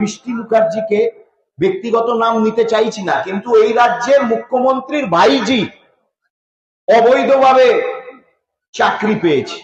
বৃষ্টি মুখার্জিকে ব্যক্তিগত নাম নিতে চাইছি না, কিন্তু এই রাজ্যের মুখ্যমন্ত্রীর ভাইজি অবৈধভাবে চাকরি পেয়েছে।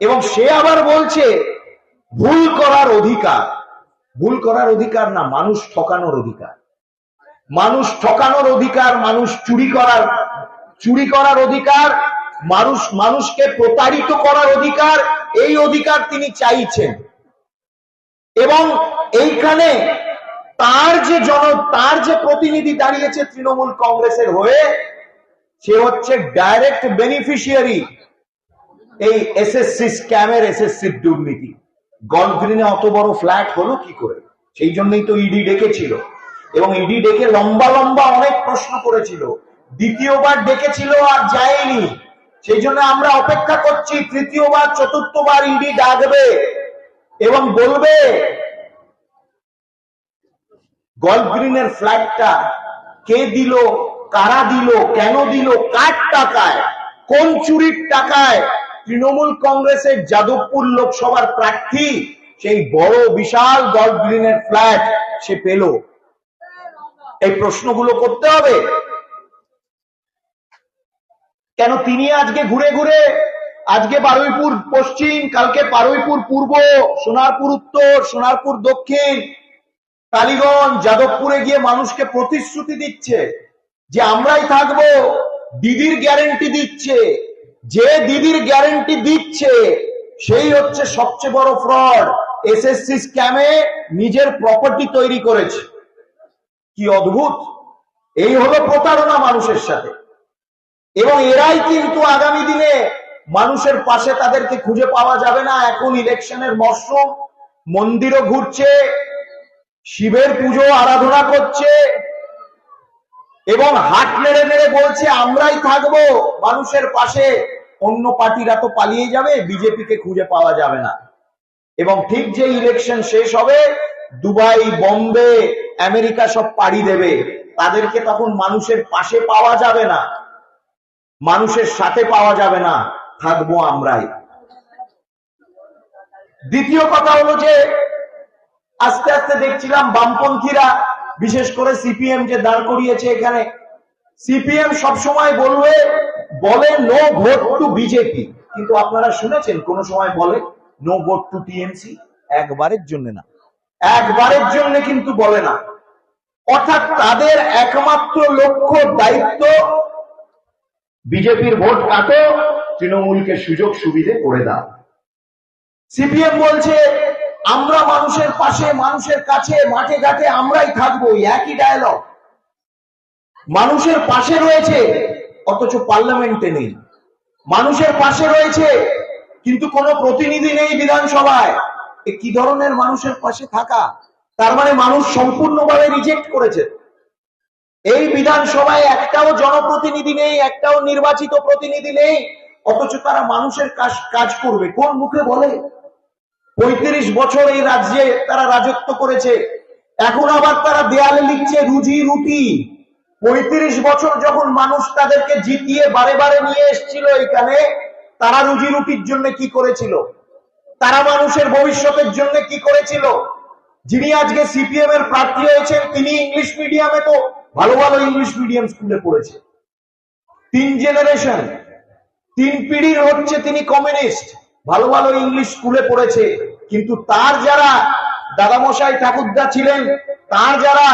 এবং সে আবার বলছে, ভুল করার অধিকার। ভুল করার অধিকার না, মানুষ ঠকানোর অধিকার। মানুষ ঠকানোর অধিকার, মানুষ চুরি করার চুরি করার অধিকার, মানুষ, মানুষকে প্রতারিত করার অধিকার, এই অধিকার তিনি চাইছেন। এবং এইখানে তার যে জন, তার যে প্রতিনিধি দাঁড়িয়েছে তৃণমূল কংগ্রেসের হয়ে, সে হচ্ছে ডাইরেক্ট বেনিফিশিয়ারি এই এসএসসি স্ক্যামের এসএসসি দুর্নীতি। গল্ফ অত বড় ফ্ল্যাট হলো কি করে? সেই জন্যই তো ইডি ডেকেছিল। এবং ইডি ডেকে লম্বা লম্বা অনেক প্রশ্ন করেছিল। দ্বিতীয়বার ডেকেছিল আর যায়নি। সেই জন্য আমরা অপেক্ষা করছি, তৃতীয়বার, চতুর্থবার ইডি ডাকবে। এবং বলবে গল্ফ গ্রিনের ফ্ল্যাটটা কে দিল, কারা দিল, কেন দিল, কার টাকায়, কোন চুরির টাকায় তৃণমূল কংগ্রেসের যাদবপুর লোকসভার প্রার্থী, সেই বড়, বিশাল গল্ফ গ্রিনের ফ্ল্যাট সে পেল। এই প্রশ্নগুলো করতে হবে। কেন তিনি আজকে ঘুরে ঘুরে আজকে বারুইপুর পশ্চিম, কালকে বারুইপুর পূর্ব, সোনারপুর উত্তর, সোনারপুর দক্ষিণ টালিগঞ্জ যাদবপুরে গিয়ে মানুষকে প্রতিশ্রুতি দিচ্ছে যে আমরাই থাকব, দিদির গ্যারেন্টি দিচ্ছে। যে দিদির গ্যারেন্টি দিচ্ছে, সেই হচ্ছে সবচেয়ে বড় ফ্রড। এসএসসি স্ক্যামে নিজের প্রপার্টি তৈরি করেছে। কি অদ্ভুত! এই হলো প্রতারণা মানুষের সাথে। এবং এরাই কিন্তু আগামী দিনে মানুষের পাশে তাদেরকে খুঁজে পাওয়া যাবে না। এখন ইলেকশনের মরশুম, মন্দিরও ঘুরছে, শিবের পুজো, আরাধনা করছে, এবং হাট নেড়ে নেড়ে বলছে, আমরাই থাকব। মানুষের পাশে অন্য পার্টিরা তো পালিয়ে যাবে, বিজেপিকে খুঁজে পাওয়া যাবে না। এবং ঠিক যে ইলেকশন শেষ হবে, দুবাই, বম্বে, আমেরিকা সব পাড়ি দেবে। তাদেরকে তখন মানুষের পাশে পাওয়া যাবে না। মানুষের সাথে পাওয়া যাবে না। থাকব আমরাই। দ্বিতীয় কথা হলো যে, আস্তে আস্তে দেখছিলাম বামপন্থীরা, বিশেষ করে সিপিএম যে দাঁড় করিয়েছে এখানে, সিপিএম সবসময় বলবে, বলে নো ভোট টু বিজেপি কিন্তু আপনারা শুনেছেন, কোন সময় বলে নো ভোট টু টিএমসি একবারের জন্য না। একবারের জন্য কিন্তু বলে না। অর্থাৎ তাদের একমাত্র লক্ষ্য, দায়িত্ব বিজেপির ভোট কাটো তৃণমূলকে সুযোগ সুবিধে করে দাও। সিপিএম বলছে, আমরা মানুষের পাশে, মানুষের কাছে, মাঠে ঘাটে আমরাই থাকব, একই ডায়লগ মানুষের পাশে রয়েছে, অথচ পার্লামেন্টে নেই। মানুষের পাশে রয়েছে, কিন্তু কোনো প্রতিনিধি নেই বিধানসভায়। এ কি ধরনের মানুষের পাশে থাকা? তার মানে মানুষ সম্পূর্ণভাবে রিজেক্ট করেছে। এই বিধানসভায় একটাও জনপ্রতিনিধি নেই, একটাও নির্বাচিত প্রতিনিধি নেই। অথচ তারা মানুষের কাজ কাজ করবে। কোন মুখে বলে? পঁয়ত্রিশ বছর এই রাজ্যে তারা রাজত্ব করেছে। এখন আবার তারা দেয়ালে লিখছে রুজি রুটি। পঁয়ত্রিশ বছর যখন মানুষ তাদেরকে জিতিয়ে বারে বারে নিয়ে এসেছিল এখানে, তারা রুজি রুটির জন্য কি করেছিল? তারা মানুষের ভবিষ্যতের জন্য কি করেছিল? যিনি আজকে সিপিএম এর প্রার্থী হয়েছেন, তিনি ইংলিশ মিডিয়ামে তো ভালো ভালো ইংলিশ মিডিয়াম স্কুলে পড়েছে। তিন জেনারেশন তিন পিঢ়ির হচ্ছে তিনি কমিউনিস্ট ভালো ভালো ইংলিশ স্কুলে পড়েছে। কিন্তু তার যারা দাদামশাই ঠাকুরদা ছিলেন, তার যারা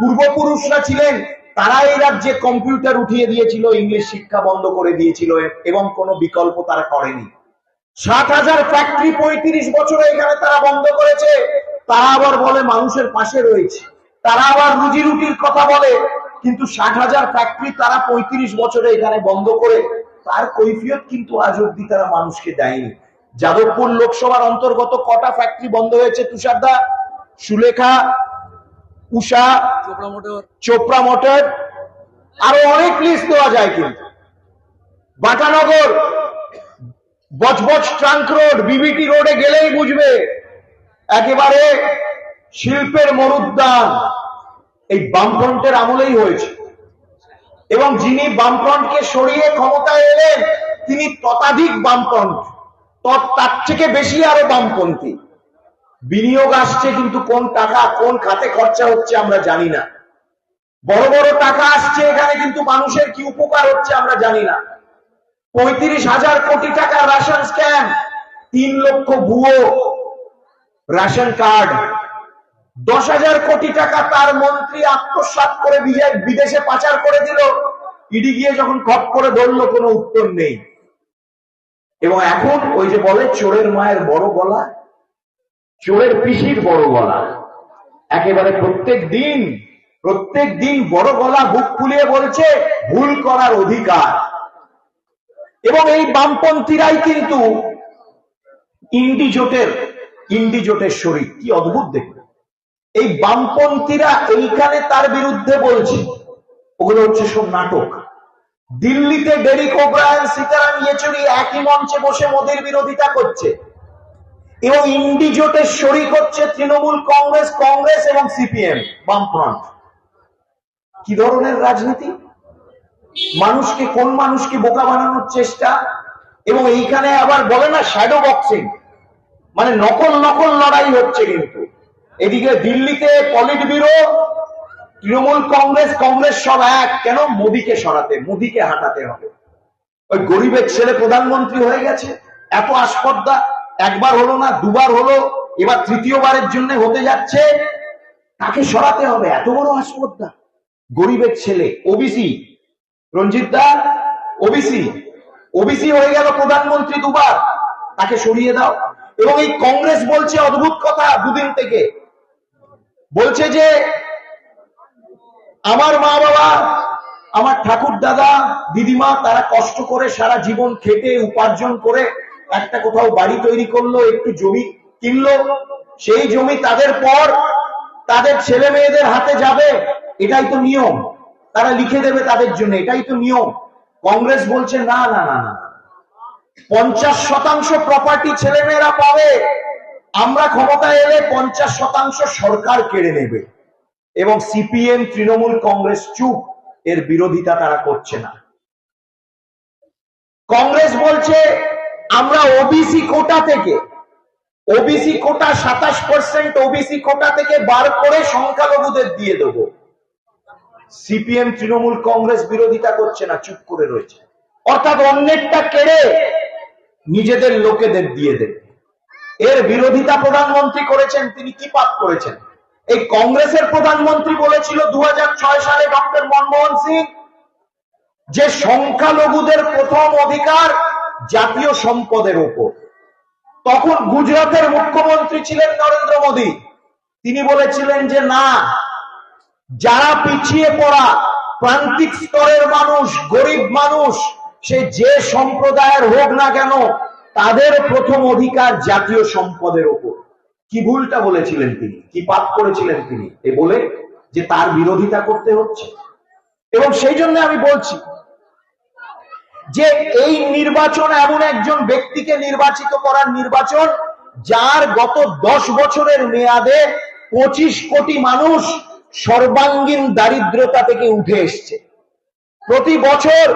পূর্বপুরুষরা ছিলেন, তারা এই রাজ্যে কম্পিউটার উঠিয়ে দিয়েছিল ইংলিশ শিক্ষা বন্ধ করে দিয়েছিল, এবং কোনো বিকল্প তারা করেনি। ষাট হাজার ফ্যাক্টরি পঁয়ত্রিশ বছরে এখানে তারা বন্ধ করেছে। তারা আবার বলে মানুষের পাশে রয়েছে। তারা আবার রুজি রুটির কথা বলে। কিন্তু ষাট হাজার ফ্যাক্টরি তারা পঁয়ত্রিশ বছরে এখানে বন্ধ করে তার কৈফিয়ত কিন্তু আজ অব্দি তারা মানুষকে দেয়নি। যাদবপুর লোকসভার অন্তর্গত কটা ফ্যাক্টরি বন্ধ হয়েছে তুষারদা? সুলেখা উষা চোপড়া মোটর। আরও অনেক লিস্ট দেওয়া যায় কিন্তু। Batanagar Budge Budge trunk road BBT রোডে গেলেই বুঝবে। একেবারে শিল্পের মরুদ্যান। এই বামফ্রন্টের আমলেই হয়েছে। এবং যিনি বামফ্রন্টকে সরিয়ে ক্ষমতায় এলেন, তিনি ততাধিক বামফ্রন্ট তার থেকে বেশি আরও বামপন্থী। বিনিয়োগ আসছে, কিন্তু কোন টাকা, কোন খাতে খরচা হচ্ছে আমরা জানি না। বড় বড় টাকা আসছে এখানে, কিন্তু মানুষের কি উপকার হচ্ছে আমরা জানি না। পঁয়ত্রিশ হাজার কোটি টাকা রেশন স্ক্যাম, তিন লক্ষ ভুয়ো রেশন কার্ড দশ হাজার কোটি টাকা তার মন্ত্রী আত্মসাৎ করে বিদেশে পাচার করে দিল। ইডি গিয়ে যখন খপ করে ধরলো কোনো উত্তর নেই। এবং এখন ওই যে বলে, চোরের মায়ের বড় গলা, চোরের পিসির বড় গলা। একেবারে প্রত্যেক দিন প্রত্যেক দিন বড় গলা বুক ফুলিয়ে বলছে, ভুল করার অধিকার। এবং এই বামপন্থীরাই কিন্তু ইন্ডিজোটের ইন্ডিজোটের শরীর। কি অদ্ভুত দেখবে এই বামপন্থীরা এইখানে তার বিরুদ্ধে বলছে। ওগুলো হচ্ছে সব নাটক। দিল্লিতে ডেরিক ওব্রায়ন সীতারাম ইয়েচুরি একই মঞ্চে বসে মোদীর বিরোধিতা করছে। এবং ইন্ডি জোটের শরিক হচ্ছে তৃণমূল কংগ্রেস কংগ্রেস এবং সিপিএম, বামফ্রন্ট। কি ধরনের রাজনীতি? মানুষকে, কোন মানুষকে বোকা বানানোর চেষ্টা? এবং এইখানে আবার বলে না শ্যাডো বক্সিং মানে নকল নকল লড়াই হচ্ছে কিন্তু। এদিকে দিল্লিতে পলিট ব্যুরো, তৃণমূল কংগ্রেস কংগ্রেস সব এক। কেন? মোদীকে সরাতে, মোদীকে হাঁটাতে হবে। ওই গরিবের ছেলে প্রধানমন্ত্রী হয়ে গেছে। এত আসপদ্দা একবার হলো না, দুবার হলো, এবার তৃতীয়বারের জন্য হতে যাচ্ছে। তাকে সরাতে হবে, এত বড় আসপদ্দা গরিবের ছেলে ওবিসি রঞ্জিত দা ওবিসি ওবিসি হয়ে গেল প্রধানমন্ত্রী দুবার। তাকে সরিয়ে দাও। এবং এই কংগ্রেস বলছে অদ্ভুত কথা দুদিন থেকে। বলছে যে, আমার মা বাবা, আমার ঠাকুর দাদা, দিদিমা, তারা কষ্ট করে সারা জীবন খেটে, উপার্জন করে একটা কোথাও বাড়ি তৈরি করল, একটু জমি কিনলো। সেই জমি তাদের পর তাদের ছেলে মেয়েদের হাতে যাবে, এটাই তো নিয়ম। তারা লিখে দেবে তাদের জন্য, এটাই তো নিয়ম। কংগ্রেস বলছে, না না না না পঞ্চাশ শতাংশ প্রপার্টি ছেলেমেয়েরা পাবে। আমরা ক্ষমতায় এলে পঞ্চাশ শতাংশ সরকার কেড়ে নেবে। এবং সিপিএম, তৃণমূল কংগ্রেস চুপ, এর বিরোধিতা তারা করছে না। কংগ্রেস বলছে, আমরা ওবিসি কোটা থেকে ওবিসি কোটা সাতাশ পার্সেন্ট ওবিসি কোটা থেকে বার করে সংখ্যালঘুদের দিয়ে দেব। সিপিএম, তৃণমূল কংগ্রেস বিরোধিতা করছে না, চুপ করে রয়েছে। অর্থাৎ অন্যেরটা কেড়ে নিজেদের লোকেদের দিয়ে দেবে। এর বিরোধিতা প্রধানমন্ত্রী করেছেন, তিনি কি পাপ করেছেন? এই কংগ্রেসের প্রধানমন্ত্রী বলেছিল দু হাজার ছয় সালে ডক্টর মনমোহন সিং যে সংখ্যালঘুদের প্রথম অধিকার জাতীয় সম্পদের ওপর। তখন গুজরাটের মুখ্যমন্ত্রী ছিলেন নরেন্দ্র মোদী। তিনি বলেছিলেন যে, না, যারা পিছিয়ে পড়া প্রান্তিক স্তরের মানুষ, গরিব মানুষ, সে যে সম্প্রদায়ের হোক না কেন তাদের প্রথম অধিকার জাতীয় সম্পদের ওপর। কি ভুলটা বলেছিলেন তিনি? কি পাপ করেছিলেন তিনি? এ বলে যে তার বিরোধিতা করতে হচ্ছে। এবং সেই জন্য আমি বলছি যে এই নির্বাচন এমন একজন ব্যক্তিকে নির্বাচিত করার নির্বাচন যার গত দশ বছরের মেয়াদে পঁচিশ কোটি মানুষ সর্বাঙ্গীন দারিদ্রতা থেকে উঠে এসছে। প্রতি বছর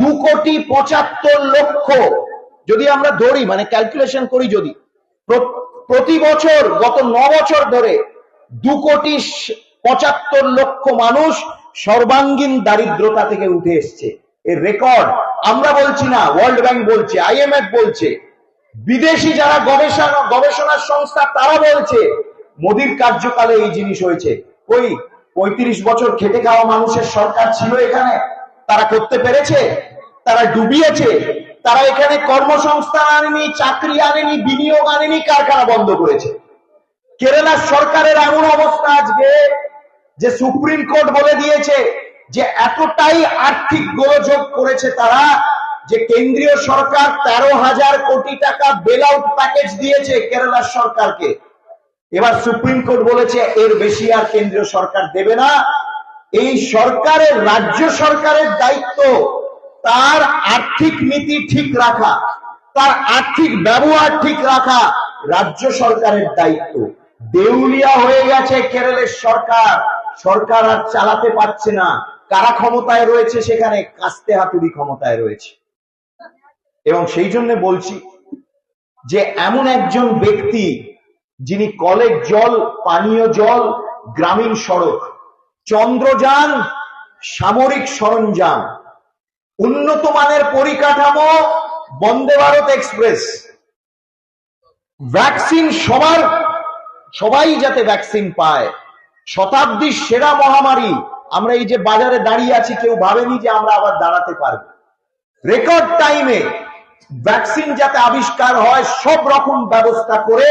দু কোটি পঁচাত্তর লক্ষ যদি আমরা ধরি মানে ক্যালকুলেশন করি যদি, প্রতি বছর, গত ন বছর ধরে দু কোটি পঁচাত্তর লক্ষ মানুষ সর্বাঙ্গীন দারিদ্রতা থেকে উঠে এসছে। এর রেকর্ড আমরা বলছি না ওয়ার্ল্ড ব্যাংক বলছে আইএমএফ বলছে, বিদেশি যারা গবেষণা গবেষণা সংস্থা, তারা বলছে, মোদির কার্যকালে এই জিনিস হয়েছে। ওই পঁয়ত্রিশ বছর খেটে খাওয়া মানুষের সরকার ছিল এখানে? তারা করতে পেরেছে? তারা ডুবিয়েছে? তারা এখানে কর্মসংস্থান আনেনি, চাকরি আনেনি, বিনিয়োগ আনেনি, কারখানা বন্ধ করেছে। কেরালার সরকারের এমন অবস্থা আজকে যে সুপ্রিম কোর্ট বলে দিয়েছে যে এতটাই আর্থিক গোলযোগ করেছে তারা যে কেন্দ্রীয় সরকার তেরো হাজার কোটি টাকা বেল আউট প্যাকেজ দিয়েছে কেরালার সরকারকে। এবার সুপ্রিম কোর্ট বলেছে এর বেশি আর কেন্দ্রীয় সরকার দেবে না। এই সরকারের, রাজ্য সরকারের দায়িত্ব তার আর্থিক নীতি ঠিক রাখা, তার আর্থিক ব্যবহার ঠিক রাখা রাজ্য সরকারের দায়িত্ব। দেউলিয়া হয়ে গেছে কেরলের সরকার। সরকার আর চালাতে পারছে না। কারা ক্ষমতায় রয়েছে সেখানে? কাস্তে হাতুড়ি ক্ষমতায় রয়েছে। এবং সেই জন্য বলছি যে এমন একজন ব্যক্তি যিনি কলের জল, পানীয় জল, গ্রামীণ সড়ক, চন্দ্রযান সামরিক সরঞ্জাম উন্নত মানের পরিকাঠামো, বন্দে ভারত এক্সপ্রেস। ভ্যাকসিন সবার, সবাই যাতে ভ্যাকসিন পায়। শতাব্দীর সেরা মহামারী, আমরা এই যে বাজারে দাঁড়িয়ে আছি, কেউ ভাবেনি যে আমরা আবার দাঁড়াতে পারব। রেকর্ড টাইমে ভ্যাকসিন যাতে আবিষ্কার হয়, সব রকম ব্যবস্থা করে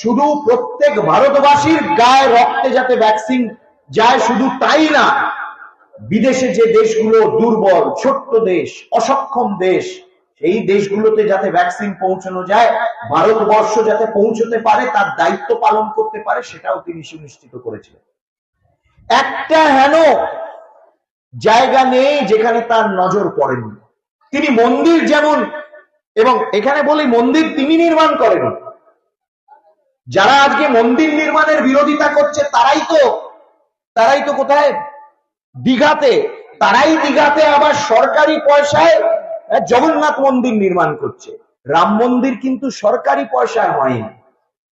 শুধু প্রত্যেক ভারতবাসীর গায়ে রক্তে যাতে ভ্যাকসিন যায়, শুধু তাই না বিদেশে যে দেশগুলো দুর্বল, ছোট্ট দেশ, অসক্ষম দেশ এই দেশগুলোতে যাতে ভ্যাকসিন পৌঁছানো যায়, ভারতবর্ষ যাতে পৌঁছতে পারে, তার দায়িত্ব পালন করতে পারে, সেটাও তিনি সুনিশ্চিত করেছিলেন। একটা হেন জায়গা নেই যেখানে তার নজর পড়েনি। তিনি মন্দির যেমন, এবং এখানে বলি মন্দির তিনি নির্মাণ করেন। যারা আজকে মন্দির নির্মাণের বিরোধিতা করছে, তারাই তো তারাই তো কোথায় দিঘাতে, তারাই দিঘাতে আবার সরকারি পয়সায় জগন্নাথ মন্দির নির্মাণ করছে। রাম মন্দির কিন্তু সরকারি পয়সায় হয়নি।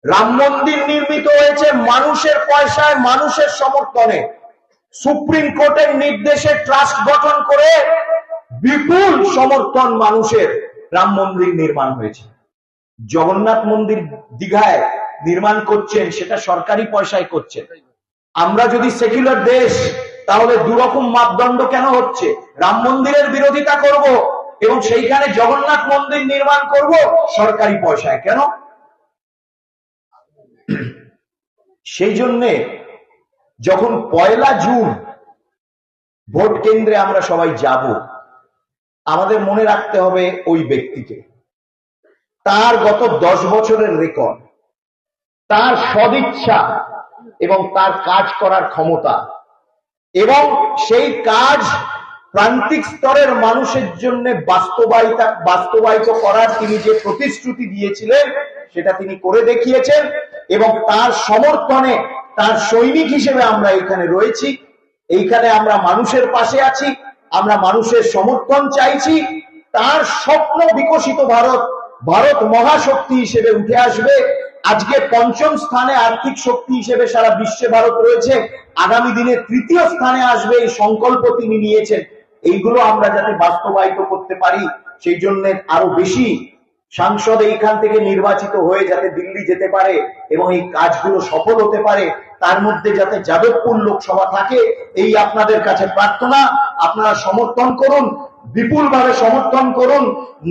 রাম মন্দির নির্মিত হয়েছে মানুষের পয়সায়, মানুষের সমর্থনে। সুপ্রিম কোর্টের নির্দেশে ট্রাস্ট গঠন করে বিপুল সমর্থন মানুষের রাম মন্দির নির্মাণ হয়েছে। জগন্নাথ মন্দির দিঘায় নির্মাণ করছেন, সেটা সরকারি পয়সায় করছেন। আমরা যদি সেকুলার দেশ, তাহলে দুরকম মাপদণ্ড কেন হচ্ছে? রাম মন্দিরের বিরোধিতা করব এবং সেইখানে জগন্নাথ মন্দির নির্মাণ করব সরকারি পয়সায়, কেন? সেই জন্যে যখন পয়লা জুন ভোট কেন্দ্রে আমরা সবাই যাব, আমাদের মনে রাখতে হবে ওই ব্যক্তিকে। তার গত দশ বছরের রেকর্ড, তার সদিচ্ছা এবং তার কাজ করার ক্ষমতা। এবং সেই কাজ প্রান্তিক স্তরের মানুষের জন্য বাস্তবায়িতা, বাস্তবায়িত করার তিনি যে প্রতিশ্রুতি দিয়েছিলেন, সেটা তিনি করে দেখিয়েছেন এবং তার সমর্থনে তার সৈনিক হিসেবে আমরা এখানে রয়েছি। এইখানে আমরা মানুষের পাশে আছি, আমরা মানুষের সমর্থন চাইছি। তার স্বপ্ন বিকশিত ভারত ভারত মহাশক্তি হিসেবে উঠে আসবে। আজকে পঞ্চম স্থানে আর্থিক শক্তি হিসেবে সারা বিশ্বে ভারত রয়েছে। আগামী দিনে তৃতীয় স্থানে আসবে এই সংকল্প তিনি নিয়েছেন। এইগুলো আমরা যাতে বাস্তবায়িত করতে পারি, সেই জন্য আরও বেশি সাংসদ এইখান থেকে নির্বাচিত হয়ে যাতে দিল্লি যেতে পারে এবং এই কাজগুলো সফল হতে পারে, তার মধ্যে যাতে যাদবপুর লোকসভা থাকে, এই আপনাদের কাছে প্রার্থনা। আপনারা সমর্থন করুন বিপুলভাবে সমর্থন করুন।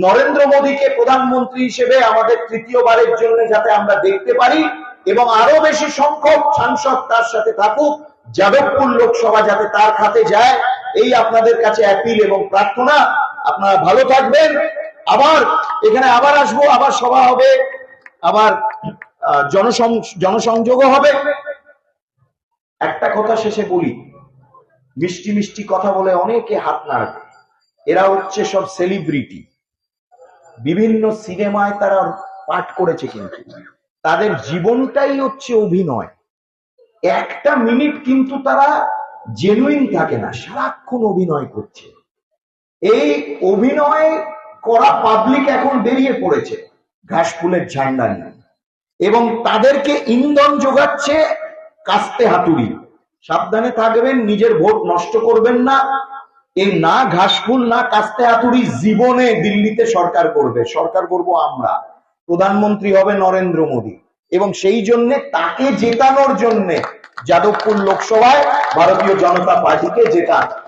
নরেন্দ্র মোদীকে প্রধানমন্ত্রী হিসেবে আমাদের তৃতীয়বারের জন্য যাতে আমরা দেখতে পারি এবং আরও বেশি সংখ্যক সাংসদ তার সাথে থাকুক, যাদবপুর লোকসভা যাতে তার খাতে যায়, এই আপনাদের কাছে অ্যাপিল এবং প্রার্থনা। আপনারা ভালো থাকবেন। আবার এখানে আবার আসব, আবার সভা হবে, আবার জনসং, জনসংযোগও হবে। একটা কথা শেষে বলি, মিষ্টি মিষ্টি কথা বলে অনেকে হাত নাড়বে। এরা হচ্ছে সব সেলিব্রিটি বিভিন্ন সিনেমায় তারা পাঠ করেছে কিন্তু। তাদের জীবনটাই হচ্ছে অভিনয়। একটা মিনিট কিন্তু তারা জেনুইন থাকে না, সারাক্ষণ অভিনয় করছে। এই অভিনয় করা পাবলিক এখন বেরিয়ে পড়েছে ঘাস ফুলের ঝান্ডা নিয়ে। এবং তাদেরকে ইন্ধন যোগাচ্ছে কাস্তে হাতুড়ি। সাবধানে থাকবেন, নিজের ভোট নষ্ট করবেন না। এই না ঘাসফুল না কাস্তে আতুরি জীবনে দিল্লিতে সরকার করবে। সরকার করব আমরা। প্রধানমন্ত্রী হবে নরেন্দ্র মোদী। এবং সেই জন্য, তাকে জেতানোর জন্য যাদবপুর লোকসভায় ভারতীয় জনতা পার্টিকে জেতান।